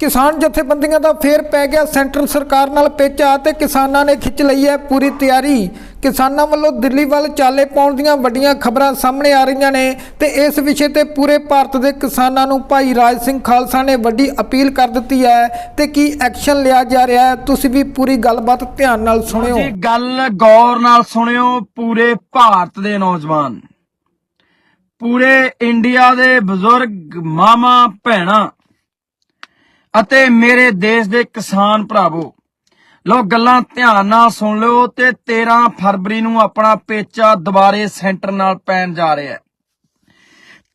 ਕਿਸਾਨ ਜਥੇਬੰਦੀਆਂ ਦਾ ਫੇਰ ਪੈ ਗਿਆ ਸੈਂਟਰ ਸਰਕਾਰ ਨਾਲ ਪੇਚਾ ਤੇ ਕਿਸਾਨਾਂ ਨੇ ਖਿੱਚ ਲਈ ਹੈ ਪੂਰੀ ਤਿਆਰੀ। ਕਿਸਾਨਾਂ ਵੱਲੋਂ ਦਿੱਲੀ ਵੱਲ ਚਾਲੇ ਪਾਉਣ ਦੀਆਂ ਵੱਡੀਆਂ ਖਬਰਾਂ ਸਾਹਮਣੇ ਆ ਰਹੀਆਂ ਨੇ ਤੇ ਇਸ ਵਿਸ਼ੇ ਤੇ ਪੂਰੇ ਭਾਰਤ ਦੇ ਕਿਸਾਨਾਂ ਨੂੰ ਭਾਈ ਰਾਜ ਸਿੰਘ ਖਾਲਸਾ ਨੇ ਵੱਡੀ ਅਪੀਲ ਕਰ ਦਿੱਤੀ ਹੈ ਤੇ ਕੀ ਐਕਸ਼ਨ ਲਿਆ ਜਾ ਰਿਹਾ ਹੈ, ਤੁਸੀਂ ਵੀ ਪੂਰੀ ਗੱਲਬਾਤ ਧਿਆਨ ਨਾਲ ਸੁਣਿਓ। ਜੀ ਗੱਲ ਗੌਰ ਨਾਲ ਸੁਣਿਓ, ਪੂਰੇ ਭਾਰਤ ਦੇ ਨੌਜਵਾਨ। ਪੂਰੇ ਇੰਡੀਆ ਦੇ ਬਜ਼ੁਰਗ ਮਾਮਾ ਭੈਣਾਂ ਅਤੇ ਮੇਰੇ ਦੇਸ਼ ਦੇ ਕਿਸਾਨ ਭਰਾਵੋ ਲੋ ਗੱਲਾਂ ਧਿਆਨ ਨਾਲ ਸੁਣ ਲਿਓ ਤੇ 13 ਫਰਵਰੀ ਨੂੰ ਆਪਣਾ ਪੇਚਾ ਦੁਬਾਰੇ ਸੈਂਟਰ ਨਾਲ ਪੈਣ ਜਾ ਰਿਹਾ ਹੈ।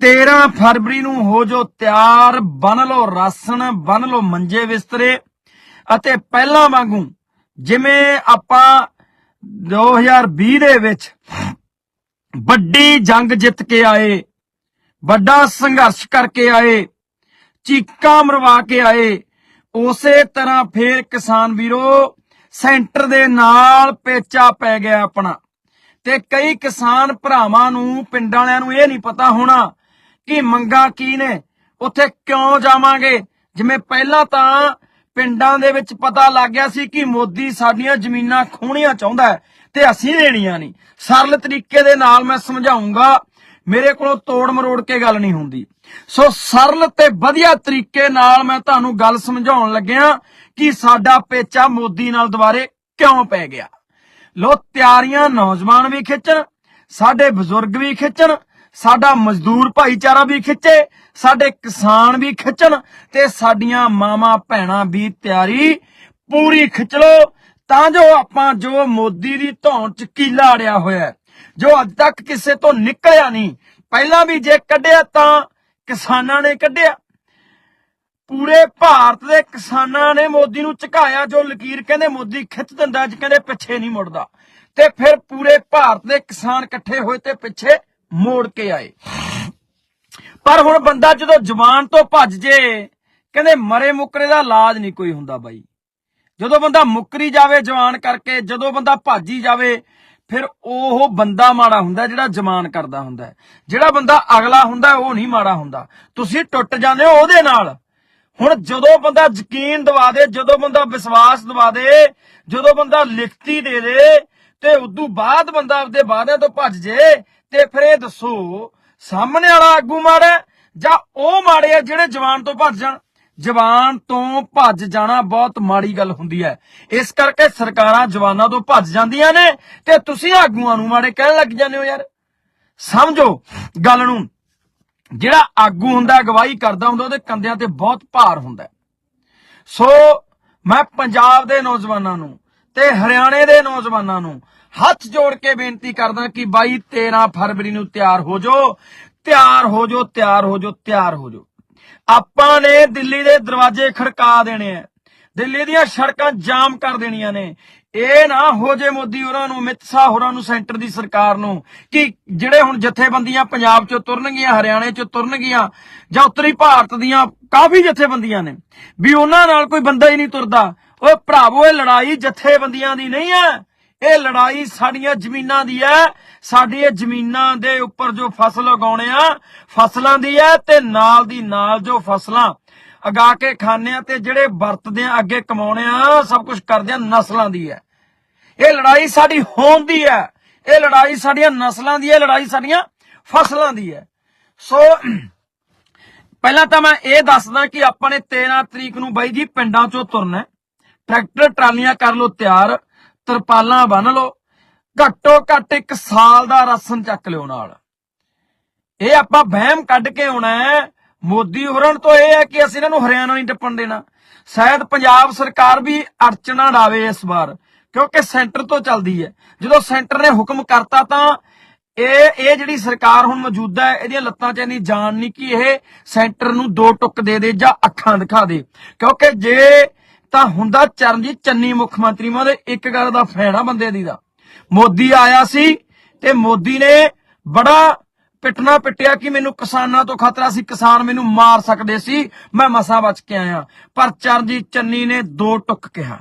13 ਫਰਵਰੀ ਨੂੰ ਹੋ ਜੋ ਤਿਆਰ, ਬਨ ਲਓ ਰਾਸਣ ਬਨ ਲਓ ਮੰਜੇ ਬਿਸਤਰੇ ਅਤੇ ਪਹਿਲਾਂ ਵਾਂਗੂ ਜਿਵੇਂ ਆਪਾਂ 2020 ਦੇ ਵਿੱਚ ਵੱਡੀ ਜੰਗ ਜਿੱਤ ਕੇ ਆਏ, ਵੱਡਾ ਸੰਘਰਸ਼ ਕਰਕੇ ਆਏ ਚੀਕਾ ਮਰਵਾ ਕੇ ਆਏ। ਉਸੇ ਤਰ੍ਹਾਂ ਫੇਰ ਕਿਸਾਨ ਵੀਰੋ, ਸੈਂਟਰ ਦੇ ਨਾਲ ਪੇਚਾ ਪੈ ਗਿਆ ਆਪਣਾ। ਤੇ ਕਈ ਕਿਸਾਨ ਭਰਾਵਾਂ ਨੂੰ, ਪਿੰਡਾਂ ਵਾਲਿਆਂ ਨੂੰ ਇਹ ਨਹੀਂ ਪਤਾ ਹੋਣਾ ਕਿ ਮੰਗਾ ਕੀ ਨੇ, ਉੱਥੇ ਕਿਉਂ ਜਾਵਾਂਗੇ? ਜਿਵੇਂ ਪਹਿਲਾਂ ਤਾਂ ਪਿੰਡਾਂ ਦੇ ਵਿੱਚ ਪਤਾ ਲੱਗ ਗਿਆ ਸੀ ਕਿ ਮੋਦੀ ਸਾਡੀਆਂ ਜ਼ਮੀਨਾਂ ਖੋਹਣੀਆਂ ਚਾਹੁੰਦਾ ਤੇ ਅਸੀਂ ਲੈਣੀਆਂ ਨਹੀਂ। ਸਰਲ ਤਰੀਕੇ ਦੇ ਨਾਲ ਮੈਂ ਸਮਝਾਉਂਗਾ ਮੇਰੇ ਕੋਲੋਂ ਤੋੜ ਮਰੋੜ ਕੇ ਗੱਲ ਨਹੀਂ ਹੁੰਦੀ। ਸੋ ਸਰਲ ਤੇ ਵਧੀਆ ਤਰੀਕੇ ਨਾਲ ਮੈਂ ਤੁਹਾਨੂੰ ਗੱਲ ਸਮਝਾਉਣ ਲੱਗਿਆ ਕਿ ਸਾਡਾ ਪੇਚਾ ਮੋਦੀ ਨਾਲ ਦੁਬਾਰੇ ਕਿਉਂ ਪੈ ਗਿਆ। ਲੋ, ਤਿਆਰੀਆਂ ਨੌਜਵਾਨ ਵੀ ਖਿੱਚਣ, ਸਾਡੇ ਬਜ਼ੁਰਗ ਵੀ ਖਿੱਚਣ, ਸਾਡਾ ਮਜ਼ਦੂਰ ਭਾਈਚਾਰਾ ਵੀ ਖਿੱਚੇ, ਸਾਡੇ ਕਿਸਾਨ ਵੀ ਖਿੱਚਣ ਤੇ ਸਾਡੀਆਂ ਮਾਵਾਂ ਭੈਣਾਂ ਵੀ ਤਿਆਰੀ ਪੂਰੀ ਖਿੱਚ ਲੋ ਤਾਂ ਜੋ ਆਪਾਂ ਜੋ ਮੋਦੀ ਦੀ ਧੌਣ ਚ ਕੀਲਾ ਅੜਿਆ ਹੋਇਆ ਜੋ ਅੱਜ ਤੱਕ ਕਿਸੇ ਤੋਂ ਨਿਕਲਿਆ ਨਹੀਂ, ਪਹਿਲਾਂ ਵੀ ਜੇ ਕੱਢਿਆ ਤਾਂ ਕਿਸਾਨਾਂ ਨੇ ਕੱਢਿਆ। ਪੂਰੇ ਭਾਰਤ ਦੇ ਕਿਸਾਨਾਂ ਨੇ ਮੋਦੀ ਨੂੰ ਝੁਕਾਇਆ, ਜੋ ਲਕੀਰ ਕਹਿੰਦੇ ਮੋਦੀ ਖਿੱਚ ਦਿੰਦਾ, ਅੱਜ ਕਹਿੰਦੇ ਪਿੱਛੇ ਨਹੀਂ ਮੁੜਦਾ। ਤੇ ਫਿਰ ਪੂਰੇ ਭਾਰਤ ਦੇ ਕਿਸਾਨ ਇਕੱਠੇ ਹੋਏ ਤੇ ਪਿੱਛੇ ਮੋੜ ਕੇ ਆਏ। ਪਰ ਹੁਣ ਬੰਦਾ ਜਦੋਂ ਜਵਾਨ ਤੋਂ ਭੱਜ ਜੇ, ਕਹਿੰਦੇ ਮਰੇ ਮੁਕਰੇ ਦਾ ਇਲਾਜ ਨਹੀਂ ਕੋਈ ਹੁੰਦਾ ਬਾਈ। ਜਦੋਂ ਬੰਦਾ ਮੁੱਕਰੀ ਜਾਵੇ ਜਵਾਨ ਕਰਕੇ, ਜਦੋਂ ਬੰਦਾ ਭਾਜੀ ਜਾਵੇ ਫਿਰ ਉਹ ਬੰਦਾ ਮਾੜਾ ਹੁੰਦਾ ਜਿਹੜਾ ਜਵਾਨ ਕਰਦਾ ਹੁੰਦਾ ਜਿਹੜਾ ਬੰਦਾ ਅਗਲਾ ਹੁੰਦਾ ਉਹ ਨਹੀਂ ਮਾੜਾ ਹੁੰਦਾ। ਤੁਸੀਂ ਟੁੱਟ ਜਾਂਦੇ ਹੋ ਉਹਦੇ ਨਾਲ। ਹੁਣ ਜਦੋਂ ਬੰਦਾ ਯਕੀਨ ਦਵਾ ਦੇ, ਜਦੋਂ ਬੰਦਾ ਵਿਸ਼ਵਾਸ ਦਵਾ ਦੇ, ਜਦੋਂ ਬੰਦਾ ਲਿਖਤੀ ਦੇ ਦੇ, ਤੇ ਉਦੋਂ ਬਾਅਦ ਬੰਦਾ ਆਪਦੇ ਵਾਅਦਿਆਂ ਤੋਂ ਭੱਜ ਜੇ, ਤੇ ਫਿਰ ਇਹ ਦੱਸੋ, ਸਾਹਮਣੇ ਵਾਲਾ ਆਗੂ ਮਾੜਾ ਜਾਂ ਉਹ ਮਾੜੇ ਆ ਜਿਹੜੇ ਜਵਾਨ ਤੋਂ ਭੱਜ ਜਾਣ? ਜਵਾਨ ਤੋਂ ਭੱਜ ਜਾਣਾ ਬਹੁਤ ਮਾੜੀ ਗੱਲ ਹੁੰਦੀ ਹੈ। ਇਸ ਕਰਕੇ ਸਰਕਾਰਾਂ ਜਵਾਨਾਂ ਤੋਂ ਭੱਜ ਜਾਂਦੀਆਂ ਨੇ ਤੇ ਤੁਸੀਂ ਆਗੂਆਂ ਨੂੰ ਮਾੜੇ ਕਹਿਣ ਲੱਗ ਜਾਂਦੇ ਹੋ ਯਾਰ। ਸਮਝੋ ਗੱਲ ਨੂੰ। ਜਿਹੜਾ ਆਗੂ ਹੁੰਦਾ, ਅਗਵਾਈ ਕਰਦਾ ਹੁੰਦਾ, ਉਹਦੇ ਕੰਧਿਆਂ ਤੇ ਬਹੁਤ ਭਾਰ ਹੁੰਦਾ ਸੋ ਮੈਂ ਪੰਜਾਬ ਦੇ ਨੌਜਵਾਨਾਂ ਨੂੰ ਤੇ ਹਰਿਆਣੇ ਦੇ ਨੌਜਵਾਨਾਂ ਨੂੰ ਹੱਥ ਜੋੜ ਕੇ ਬੇਨਤੀ ਕਰਦਾ ਕਿ ਬਾਈ 13 ਫਰਵਰੀ ਨੂੰ ਤਿਆਰ ਹੋ ਜਾਓ, ਤਿਆਰ ਹੋ ਜਾਓ, ਤਿਆਰ ਹੋ ਜਾਓ, ਤਿਆਰ ਹੋ ਜਾਓ। ਆਪਾਂ ਨੇ ਦਿੱਲੀ ਦੇ ਦਰਵਾਜ਼ੇ ਖੜਕਾ ਦੇਣੇ ਆ ਦਿੱਲੀ ਦੀਆਂ ਸੜਕਾਂ ਜਾਮ ਕਰ ਦੇਣੀਆਂ ਨੇ। ਇਹ ਨਾ ਹੋ ਜੇ ਮੋਦੀ ਹੋਰਾਂ ਨੂੰ, ਅਮਿਤ ਸ਼ਾਹ ਹੋਰਾਂ ਨੂੰ, ਸੈਂਟਰ ਦੀ ਸਰਕਾਰ ਨੂੰ ਕਿ ਜਿਹੜੇ ਹੁਣ ਜਥੇਬੰਦੀਆਂ ਪੰਜਾਬ ਚੋਂ ਤੁਰਨਗੀਆਂ, ਹਰਿਆਣੇ ਚੋਂ ਤੁਰਨਗੀਆਂ ਜਾਂ ਉੱਤਰੀ ਭਾਰਤ ਦੀਆਂ ਕਾਫੀ ਜਥੇਬੰਦੀਆਂ ਨੇ। ਵੀ ਉਹਨਾਂ ਨਾਲ ਕੋਈ ਬੰਦਾ ਹੀ ਨਹੀਂ ਤੁਰਦਾ। ਓਏ ਭਰਾਵੋ, ਇਹ ਲੜਾਈ ਜਥੇਬੰਦੀਆਂ ਦੀ ਨਹੀਂ ਹੈ ਇਹ ਲੜਾਈ ਸਾਡੀਆਂ ਜ਼ਮੀਨਾਂ ਦੀ ਹੈ। ਸਾਡੀਆਂ ਜ਼ਮੀਨਾਂ ਦੇ ਉੱਪਰ ਜੋ ਫਸਲ ਉਗਾਉਣੇ ਆ, ਫਸਲਾਂ ਦੀ ਹੈ ਤੇ ਨਾਲ ਦੀ ਨਾਲ ਜੋ ਫਸਲਾਂ ਅਗਾ ਕੇ ਖਾਣੇ ਆ ਤੇ ਜਿਹੜੇ ਵਰਤਦੇ ਆ, ਅੱਗੇ ਕਮਾਉਣੇ ਆ, ਸਭ ਕੁਝ ਕਰਦੇ ਆ, ਨਸਲਾਂ ਦੀ ਹੈ। ਇਹ ਲੜਾਈ ਸਾਡੀ ਹੋਂਦ ਦੀ ਹੈ। ਇਹ ਲੜਾਈ ਸਾਡੀਆਂ ਨਸਲਾਂ ਦੀ ਹੈ, ਇਹ ਲੜਾਈ ਸਾਡੀਆਂ ਫਸਲਾਂ ਦੀ ਹੈ। ਸੋ ਪਹਿਲਾਂ ਤਾਂ ਮੈਂ ਇਹ ਦੱਸਦਾ ਕਿ ਆਪਾਂ ਨੇ 13 ਤਰੀਕ ਨੂੰ ਬਾਈ ਜੀ ਪਿੰਡਾਂ ਚੋਂ ਤੁਰਨਾ ਟਰੈਕਟਰ ਟਰਾਲੀਆਂ ਕਰ ਲੋ ਤਿਆਰ। ਤਰਪਾਲਾਂ ਬੰਨ ਲਓ, ਘੱਟੋ ਘੱਟ ਇੱਕ ਸਾਲ ਦਾ ਰਾਸ਼ਨ ਚੱਕ ਲਿਓ ਨਾਲ। ਇਹ ਆਪਾਂ ਵਹਿਮ ਕੱਢ ਕੇ ਆਉਣਾ ਹੈ। ਮੋਦੀ ਹੋਰਾਂ ਤੋਂ ਇਹ ਹੈ ਕਿ ਅਸੀਂ ਇਹਨਾਂ ਨੂੰ ਹਰਿਆਣਾ ਨਹੀਂ ਟੱਪਣ ਦੇਣਾ। ਸ਼ਾਇਦ ਪੰਜਾਬ ਸਰਕਾਰ ਵੀ ਅੜਚਣਾ ਡਾਵੇ ਇਸ ਵਾਰ, ਕਿਉਂਕਿ ਸੈਂਟਰ ਤੋਂ ਚੱਲਦੀ ਹੈ। ਜਦੋਂ ਸੈਂਟਰ ਨੇ ਹੁਕਮ ਕਰਤਾ ਤਾਂ ਇਹ ਇਹ ਜਿਹੜੀ ਸਰਕਾਰ ਹੁਣ ਮੌਜੂਦਾ ਹੈ, ਇਹਦੀਆਂ ਲੱਤਾਂ 'ਚ ਇੰਨੀ ਜਾਨ ਨਹੀਂ ਕਿ ਇਹ ਸੈਂਟਰ ਨੂੰ ਦੋ ਟੁੱਕ ਦੇ ਦੇ ਜਾਂ ਅੱਖਾਂ ਦਿਖਾ ਦੇ। ਕਿਉਂਕਿ ਜੇ ਤਾਂ ਹੁੰਦਾ ਚਰਨਜੀਤ ਚੰਨੀ ਮੁੱਖ ਮੰਤਰੀ ਮੈਂ ਉਹਦੇ ਇੱਕ ਗੱਲ ਦਾ ਫੈਨ ਆ ਬੰਦੇ ਦੀ ਦਾ। ਮੋਦੀ ਆਇਆ ਸੀ ਤੇ ਮੋਦੀ ਨੇ ਬੜਾ ਪਿੱਟਣਾ ਪਿੱਟਿਆ ਕਿ ਮੈਨੂੰ ਕਿਸਾਨਾਂ ਤੋਂ ਖਤਰਾ ਸੀ, ਕਿਸਾਨ ਮੈਨੂੰ ਮਾਰ ਸਕਦੇ ਸੀ, ਮੈਂ ਮਸਾ ਬਚ ਕੇ ਆਇਆ। ਪਰ ਚਰਨਜੀਤ ਚੰਨੀ ਨੇ ਦੋ ਟੁੱਕ ਕਿਹਾ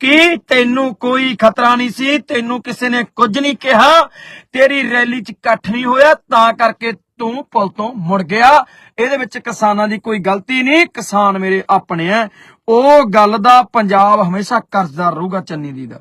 ਕਿ ਤੈਨੂੰ ਕੋਈ ਖਤਰਾ ਨਹੀਂ ਸੀ, ਤੈਨੂੰ ਕਿਸੇ ਨੇ ਕੁਝ ਨਹੀਂ ਕਿਹਾ, ਤੇਰੀ ਰੈਲੀ 'ਚ ਇਕੱਠ ਨਹੀਂ ਹੋਇਆ, ਤਾਂ ਕਰਕੇ ਤੂੰ ਪੁਲ ਤੋਂ ਮੁੜ ਗਿਆ। ਇਹਦੇ ਵਿੱਚ ਕਿਸਾਨਾਂ ਦੀ ਕੋਈ ਗਲਤੀ ਨਹੀਂ। ਕਿਸਾਨ ਮੇਰੇ ਆਪਣੇ ਆ ਉਹ ਗੱਲ ਦਾ ਪੰਜਾਬ ਹਮੇਸ਼ਾ ਕਰਜ਼ਦਾਰ ਰਹੂਗਾ ਚੰਨੀ ਦੀ ਦਾ।